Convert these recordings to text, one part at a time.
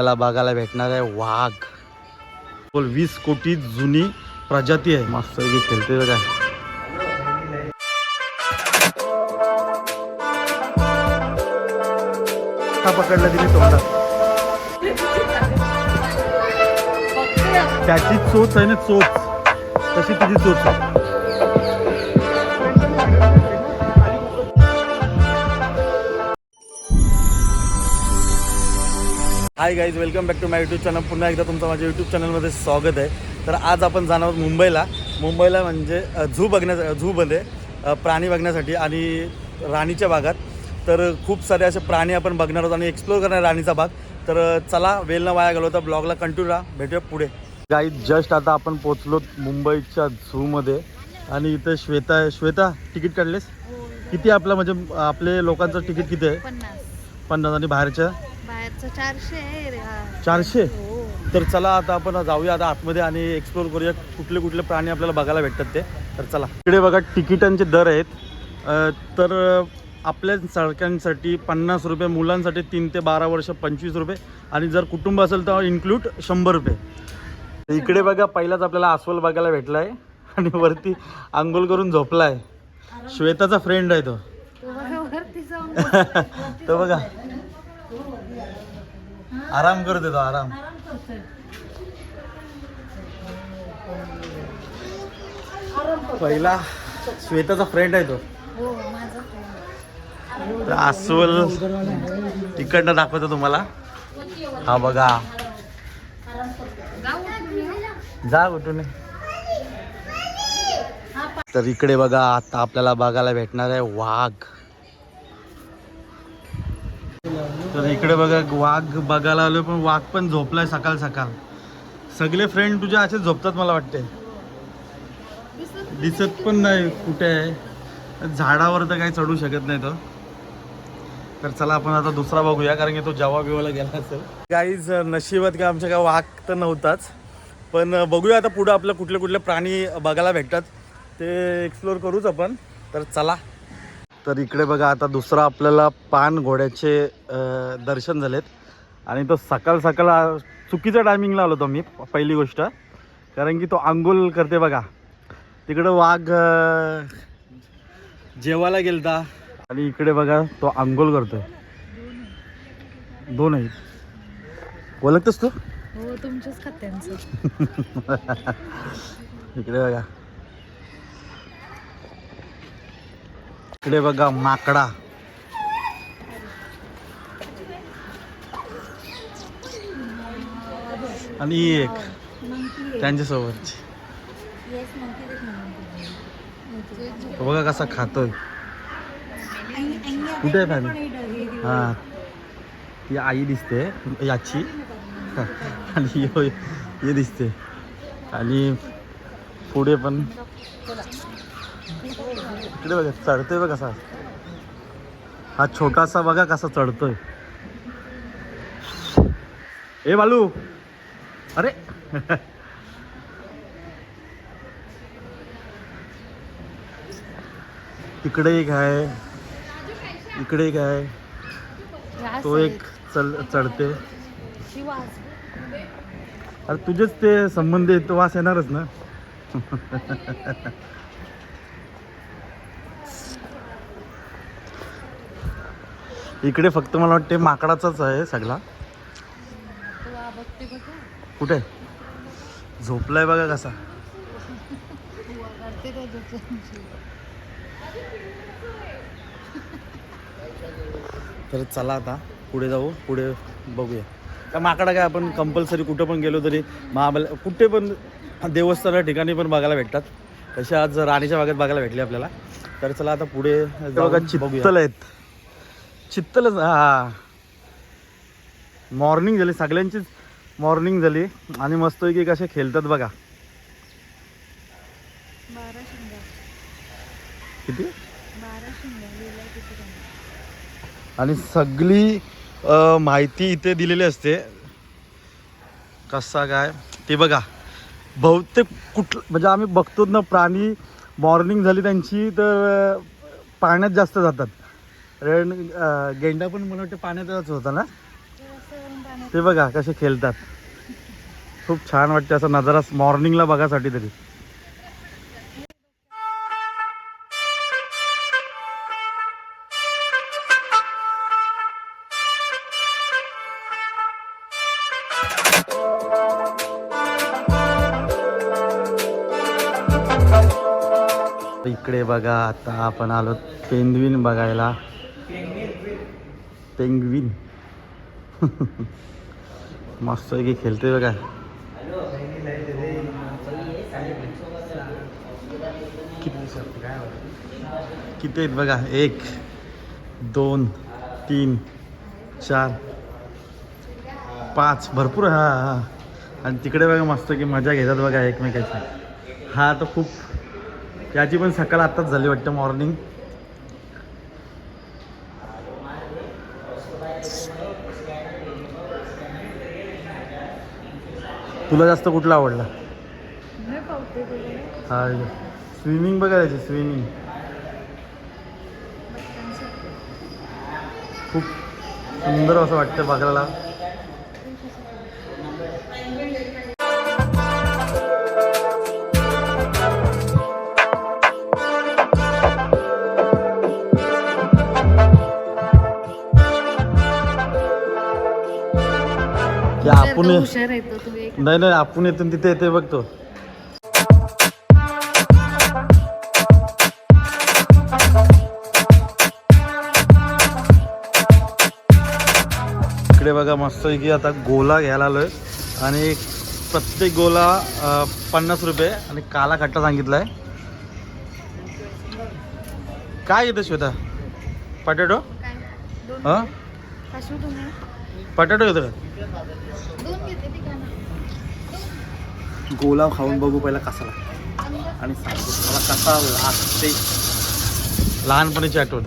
त्याला बघायला भेटणार आहे वाघ. बोल वीस कोटी जुनी प्रजाती आहे. मस्त खेळते काय पकडला तिने तोंडात? त्याची चोच आहे ना चोच. तशी तिची चोच आहे. Hi guys welcome back to my YouTube channel पुन्हा एकदा तुमचं माझ्या यूट्यूब चॅनलमध्ये स्वागत आहे. तर आज आपण जाणार आहोत मुंबईला. मुंबईला म्हणजे झू बघण्या झूमध्ये प्राणी बघण्यासाठी आणि राणीच्या भागात तर खूप सारे असे प्राणी आपण बघणार आहोत आणि एक्सप्लोर करणार राणीचा भाग तर चला वेल न वाया घालवता ब्लॉगला कंटिन्यू राहा. भेटूया पुढे. गाईज जस्ट आता आपण पोचलो मुंबईच्या झूमध्ये. आणि इथं श्वेता आहे. श्वेता तिकीट काढलेस? किती आपलं म्हणजे आपले लोकांचं तिकीट किती आहे? पन्नास. आणि बाहेरच्या बाहेरचं चारशे आहे रे हा. चारशे? हो. तर चला आता आपण जाऊया आता आतमध्ये आणि एक्सप्लोर करूया कुठले कुठले प्राणी आपल्याला बघायला भेटतात ते. तर चला. इकडे बघा तिकिटांचे दर आहेत. अ, तर आपल्या सडक्यांसाठी पन्नास रुपये मुलांसाठी तीन ते बारा वर्ष पंचवीस रुपये आणि जर कुटुंब असेल तर इन्क्लूड शंभर रुपये. तर इकडे बघा पहिलाच आपल्याला अस्वल बघायला भेटला आहे आणि वरती आंघोळ करून झोपला आहे श्वेताचा फ्रेंड आहे तो. तो बघा वरती जाऊन तो बघा. आराम करत येतो आराम. पहिला श्वेताचा फ्रेंड आहे तो. हो माझा. तर अस्वल तिकडनं दाखवतो तुम्हाला. हा बघा? जा कुठून तर इकडे बघा आता आपल्याला बघायला भेटणार आहे वाघ. तर इकडे बघा वाघ बघायला आलो पण वाघ पण झोपलाय सकाळ सकाळ. सगळे फ्रेंड तुझ्या असेच झोपतात मला वाटते दिसत पण नाही कुठे आहे. झाडावर तर काही चढू शकत नाही तो. तर चला आपण आता दुसरा बघूया कारण की तो जवा बिवाला गेला असेल. काहीच नशिबात का आमच्या काय वाघ तर नव्हताच. पण बघूया आता पुढं आपलं कुठले कुठले प्राणी बघायला भेटतात. ते एक्सप्लोर करूच आपण. तर चला. तर इकडे बघा आता दुसरा आपल्याला पान घोड्याचे दर्शन झालेत. आणि तो सकाळ सकाळ चुकीच्या टायमिंगला आलो होतो मी पहिली गोष्ट. कारण की तो आंघोळ करते बघा. तिकडं वाघ जेवायला गेलता. आणि इकडे बघा तो आंघोळ करतोय. दोन आहेत. ओळखतोस तू? हो तुमच्याच खात्यांचं इकडे बघा. इकडे बघा माकडा. आणि एक त्यांच्यासोबतची. बघा कसा खातोय. कुठे आहे फॅमिली हा. ती आई दिसते याची. आणि हे दिसते. आणि पुढे पण इकडे बघा चढतोय बघा कसा हा छोटासा बघा कसा चढतोय. ए बालू. अरे. इकडे एक आहे. इकडे एक आहे. तो एक चल चढते अरे तुझेच ते संबंध आहेत तो वास येणारच ना. इकडे फक्त मला वाटते माकडाचाच आहे सगळा. कुठे? झोपलाय बघा कसा. तर चला आता पुढे जाऊ पुढे बघूया. त्या माकडा काय आपण कंपल्सरी कुठं पण गेलो तरी महाबल कुठे पण देवस्थाना ठिकाणी पण बघायला भेटतात. तसे आज राणीच्या भागात बघायला भेटले आपल्याला. तर चला आता पुढे बघा चित्तल आहेत. चित्तलच हा मॉर्निंग झाली सगळ्यांचीच मॉर्निंग झाली. आणि मस्त की कसे खेळतात बघा. किती. आणि सगळी माहिती इथे दिलेली असते. कसा काय? ते बघा. बहुतेक कुठ म्हणजे आम्ही बघतो ना प्राणी मॉर्निंग झाली त्यांची तर पाण्यात जास्त जातात. कारण अ, गेंडा पण मला वाटतं पाण्यातच होता ना? ते बघा कसे खेळतात. खूप छान वाटते असं नजारा मॉर्निंगला बघासाठी तरी इकडे बघा आता आपण आलो पेंगविन बघायला. पेंगविन. मस्त की खेळते बघा. किती आहेत बघा? एक दोन तीन चार पाच. भरपूर हा हा आणि तिकडे बघा मस्त की मजा घेतात बघा एकमेकाची. हा तर खूप याची पण सकाळ आत्ताच झाली वाटतं मॉर्निंग तुला जास्त कुठला आवडला? हा स्विमिंग बघा त्याची स्विमिंग खूप सुंदर असं वाटतं बघायला. आपण नाही नाही आपण येतो तिथे येते बघतो. इकडे बघा मस्त की आता गोला घ्यायला आलोय. आणि प्रत्येक गोला पन्नास रुपये आणि काला खट्टा सांगितलाय. काय येतं श्वेता? पटॅटो? हां? पटॅटो येतं का दोन घेते ती का ना गोला खाऊन बघू पहिला कसा लागतो. आणि सांगतो तुम्हाला कसा लागते. लहानपणीची आठवण.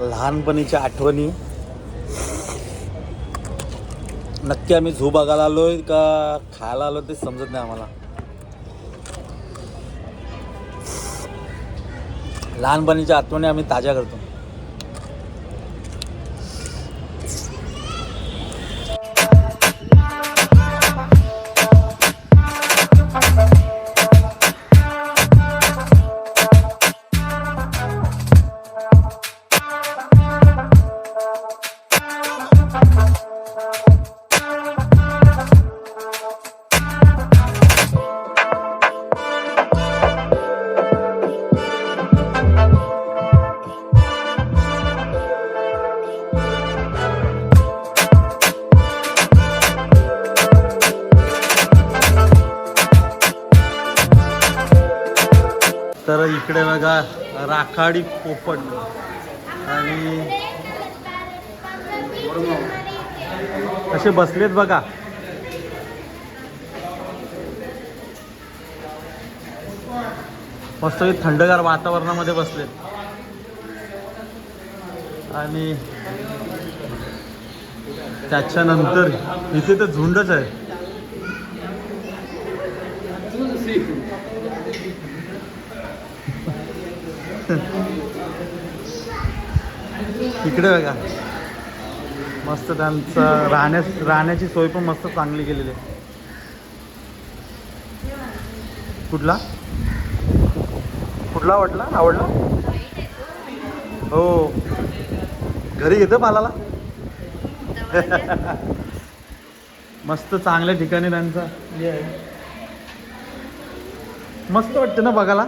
लहानपणीच्या आठवणी. नक्की आम्ही झू बघायला आलोय का खायला आलो ते समजत नाही आम्हाला. लहानपणीच्या आठवणी आम्ही ताज्या करतो. बघा राखाडी पोपट. आणि असे बसलेत बघा. मस्त थंडगार वातावरणामध्ये बसलेत. आणि त्याच्यानंतर इथे तर झुंडच आहे. इकडे बघा. मस्त त्यांचं राहण्यास राहण्याची सोय पण मस्त चांगली केलेली आहे. कुठला? कुठला आवडला आवडला? हो. घरी घेतं मालाला मस्त चांगल्या ठिकाणी त्यांचा. मस्त वाटतं ना बघायला?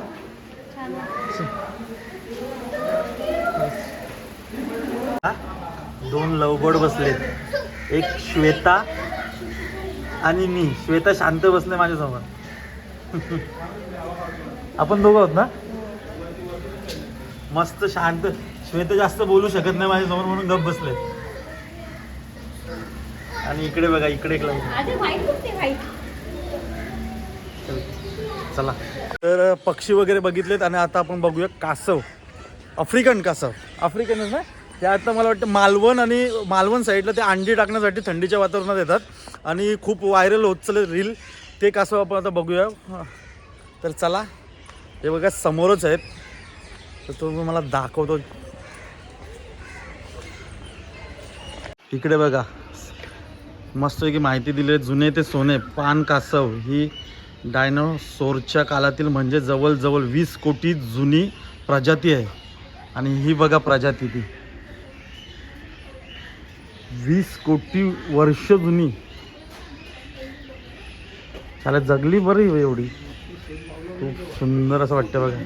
दोन लवबर्ड बसलेत. एक श्वेता आणि मी. श्वेता शांत बसले माझ्यासमोर आपण दोघं आहोत ना? मस्त शांत. श्वेता जास्त बोलू शकत नाही माझ्यासमोर म्हणून गप बसले आणि इकडे बघा इकडे एक लावून. चला. तर पक्षी वगैरे बघितलेत आणि आता आपण बघूया कासव. आफ्रिकन कासव. आफ्रिकनच ना? ते आता मला वाटतं मालवण आणि मालवण साईडला ते अंडी टाकण्यासाठी थंडीच्या वातावरणात येतात. आणि खूप व्हायरल होत चालले रील. ते कासव आपण आता बघूया. तर चला. हे बघा समोरच आहेत. तर तो मला दाखवतो. इकडे बघा. मस्तपैकी माहिती दिली जुने ते सोने. पान कासव ही डायनोसोरच्या काळातील म्हणजे जवळजवळ वीस कोटी जुनी प्रजाती आहे. आणि ही बघा प्रजाती ती. वीस कोटी वर्ष जुनी. त्याला जगली बरी एवढी. खूप सुंदर असं वाटतं बघा.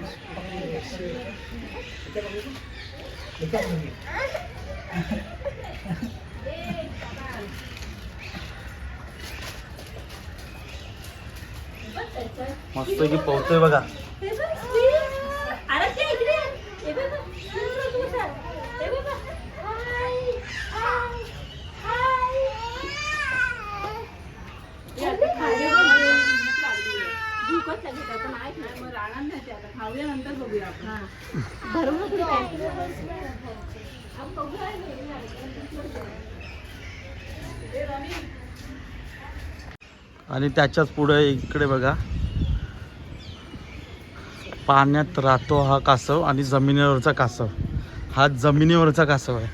मस्त की पोहतोय बघा. आणि त्याच्याच पुढे इकडे बघा. पाण्यात राहतो हा कासव आणि जमिनीवरचा कासव. हा जमिनीवरचा कासव आहे.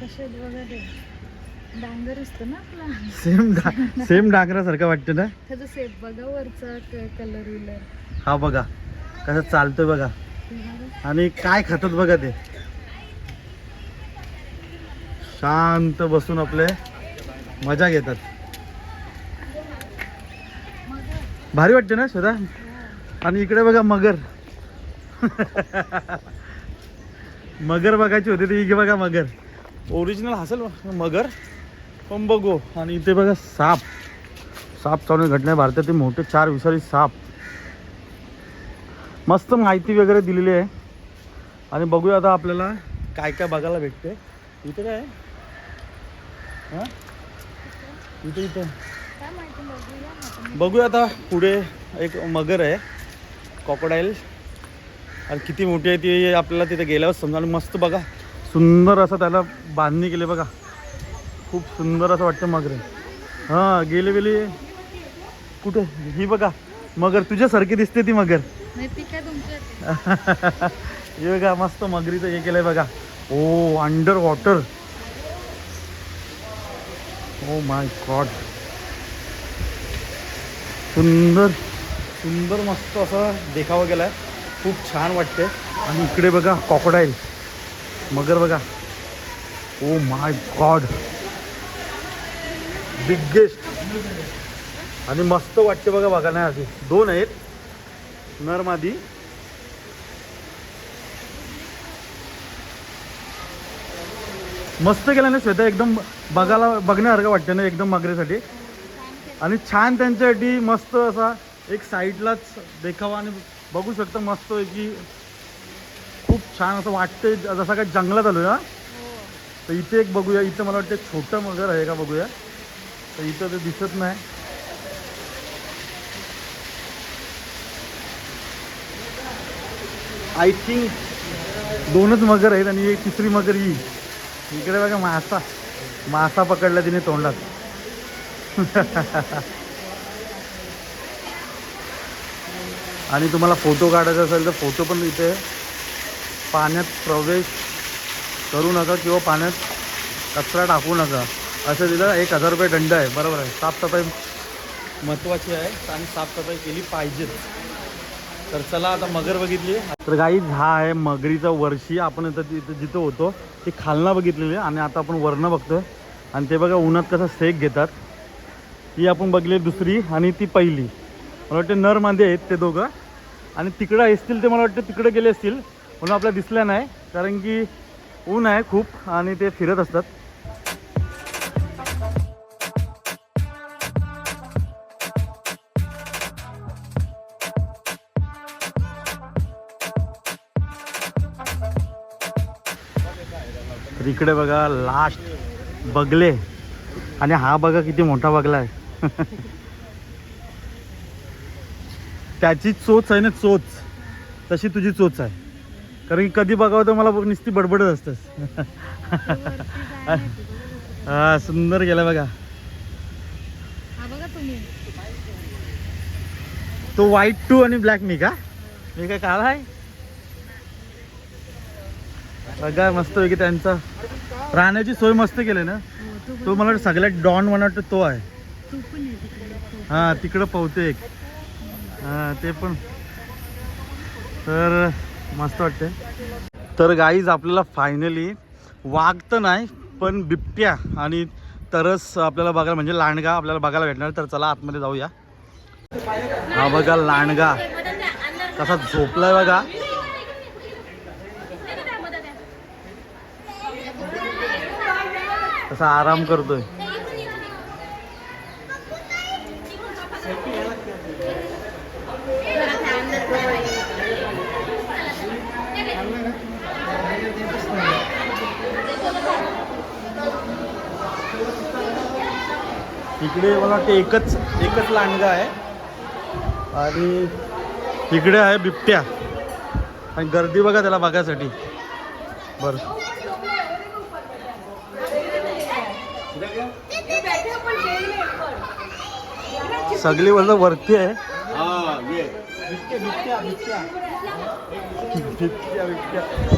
कसे बघा ते डांगर असतो ना आपला. सेम डा सेम डांगरासारखं वाटतं ना? त्याचं सेप बघा वरचा कलर विलर हा बघा. कसं चालतोय बघा. आणि काय खातात बघा ते? शांत बसून आपले मजा घेतात. भारी वाटते ना श्वेता? आणि इकडे बघा मगर. मगर बघायची होती ती इकडे बघा मगर. ओरिजिनल हसेल मगर. पण बघू. आणि इथे बघा साप. साप चालून घटना भारतातील मोठे चार विषारी साप. मस्त माहिती वगैरे दिलेली आहे. आणि बघूया आता आपल्याला काय काय बघायला भेटते. इथे काय आहे? हां? इथे इथे. बघूया आता पुढे एक मगर आहे. कॉकोडाईल आणि किती मोठी आहे ती आपल्याला तिथे गेल्यावर समजा आणि मस्त बघा. सुंदर असं त्याला बांधणी केली बघा. खूप सुंदर असं वाटतं मगर. हां गेले गेली. कुठे? ही बघा. मगर तुझ्यासारखी दिसते ती मगर. हे बघा मस्त मगरीचं हे केलंय बघा. Oh under water oh my God सुंदर. सुंदर मस्त असं देखावा गेला आहे खूप छान वाटते आणि इकडे बघा कॉकडाईल मगर बघा. ओ माय गॉड बिग्गेस्ट आणि मस्त वाटते बघा बघा नाही आधी दोन आहेत. नरमादी. मस्त केलं ना श्वेता एकदम बघायला बघण्यासारखं वाटतं ना एकदम मगरीसाठी आणि छान त्यांच्यासाठी मस्त असा एक साईडलाच देखावा आणि बघू शकता मस्त की खूप छान असं वाटतंय जसं काय जंगलात आलो ना तर इथे एक बघूया इथं मला वाटतं छोटं मगर आहे का बघूया. तर इथं ते दिसत नाही. आय थिंक दोनच मगर आहेत आणि एक तिसरी मगर ही. इकडे बघा मासा. मासा पकडला तिने तोंडात. आणि तुम्हाला फोटो काढायचा असेल तर फोटो पण इथे पाण्यात प्रवेश करू नका किंवा पाण्यात कचरा टाकू नका. असं तिथं एक हजार रुपये दंड आहे. बरोबर आहे. साफसफाई महत्त्वाची आहे आणि साफसफाई केली पाहिजेच तर चला आता मगर बघितली. तर काही हा आहे मगरीचा वर्षी. आपण इथं तिथं जिथं होतो ती खालना बघितलेली आहे. आणि आता आपण वरनं बघतोय. आणि ते बघा उन्हात कसं सेक घेतात. ती आपण बघली दुसरी आणि ती पहिली. मला वाटते नर आहेत ते दोघं. आणि तिकडं असतील ते मला वाटतं तिकडे गेले असतील म्हणून आपल्याला दिसल्या नाही कारण की ऊन आहे खूप आणि ते फिरत असतात. इकडे बघा लास्ट बगले. आणि हा बघा किती मोठा बगला आहे. त्याची चोच आहे ना चोच. तशी तुझी चोच आहे. कारण की कधी बघावं तर मला नुसती बडबडत असतेस. हा सुंदर गेला बघा. हा तो व्हाईट टू आणि ब्लॅक मी का? मी काय काळा आहे? बघा मस्त पैकी त्यांचा. राहण्याची सोय मस्त केली ना. तो तो मला सगळ्यात डॉन वाटतं तो आहे. हा तिकडं पवते एक. हा ते पण. तर मस्त वाटते तर गाईज आपल्याला फायनली वाघ तर नाही पण बिबट्या आणि तरस आपल्याला बघायला म्हणजे लांडगा आपल्याला बघायला भेटणार तर चला आतमध्ये जाऊया. हा बघा लांडगा. कसा झोपलाय बघा. कसा आराम करतोय. इकडे मला वाटतं एकच एकच लांडगा आहे. आणि इकडे आहे बिबट्या. आणि गर्दी बघा त्याला बघायसाठी बरं. सगळी बोलतो वरती आहे.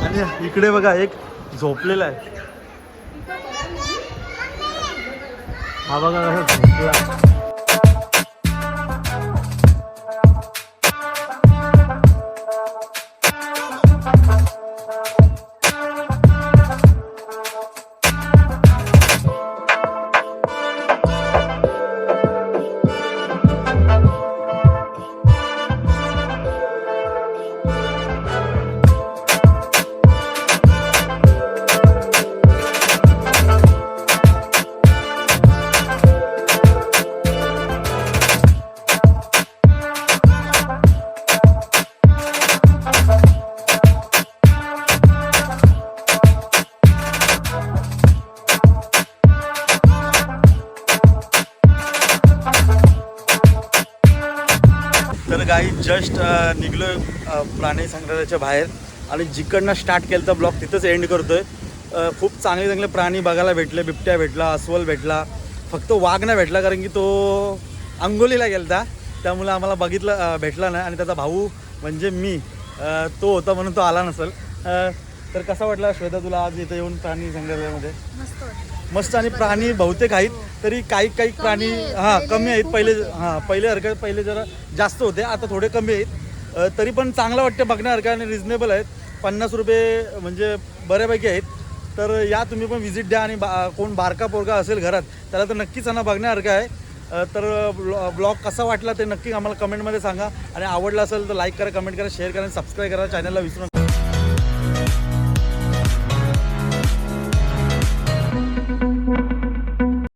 आणि इकडे बघा एक झोपलेला आहे. हा बघा कसा झोपला तर गाई जस्ट निघलो प्राणी संग्रहालयाच्या बाहेर आणि जिकडनं स्टार्ट केलं तर ब्लॉग तिथंच एंड करतोय. Uh, खूप चांगले चांगले प्राणी बघायला भेटले बिबट्या भेटला अस्वल भेटला फक्त वाघ नाही भेटला कारण की तो अंगोलीला गेलता. त्यामुळे आम्हाला बघितलं uh, भेटला नाही आणि त्याचा भाऊ म्हणजे मी. तो होता म्हणून तो आला नसेल. तर कसा वाटला श्वेता तुला आज इथं येऊन प्राणी संग्रहालयामध्ये मस्त आणि प्राणी बहुतेक आहेत तरी काही काही प्राणी. हा कमी आहेत. पहिले. हा पहिले हरकत पहिले जरा जास्त होते आता थोडे कमी आहेत. तरी पण चांगलं वाटतं बघण्यासारखं आणि रिझनेबल आहेत. पन्नास रुपये म्हणजे बऱ्यापैकी आहेत. तर या तुम्ही पण व्हिजिट द्या आणि बा कोण बारका पोरगा असेल घरात त्याला तर नक्कीच त्यांना बघण्यासारखं आहे. तर ब्लॉग कसा वाटला ते नक्की आम्हाला कमेंटमध्ये सांगा. आणि आवडला असेल तर लाईक करा कमेंट करा शेअर करा आणि सबस्क्राईब करा. चॅनलला विसरू नका.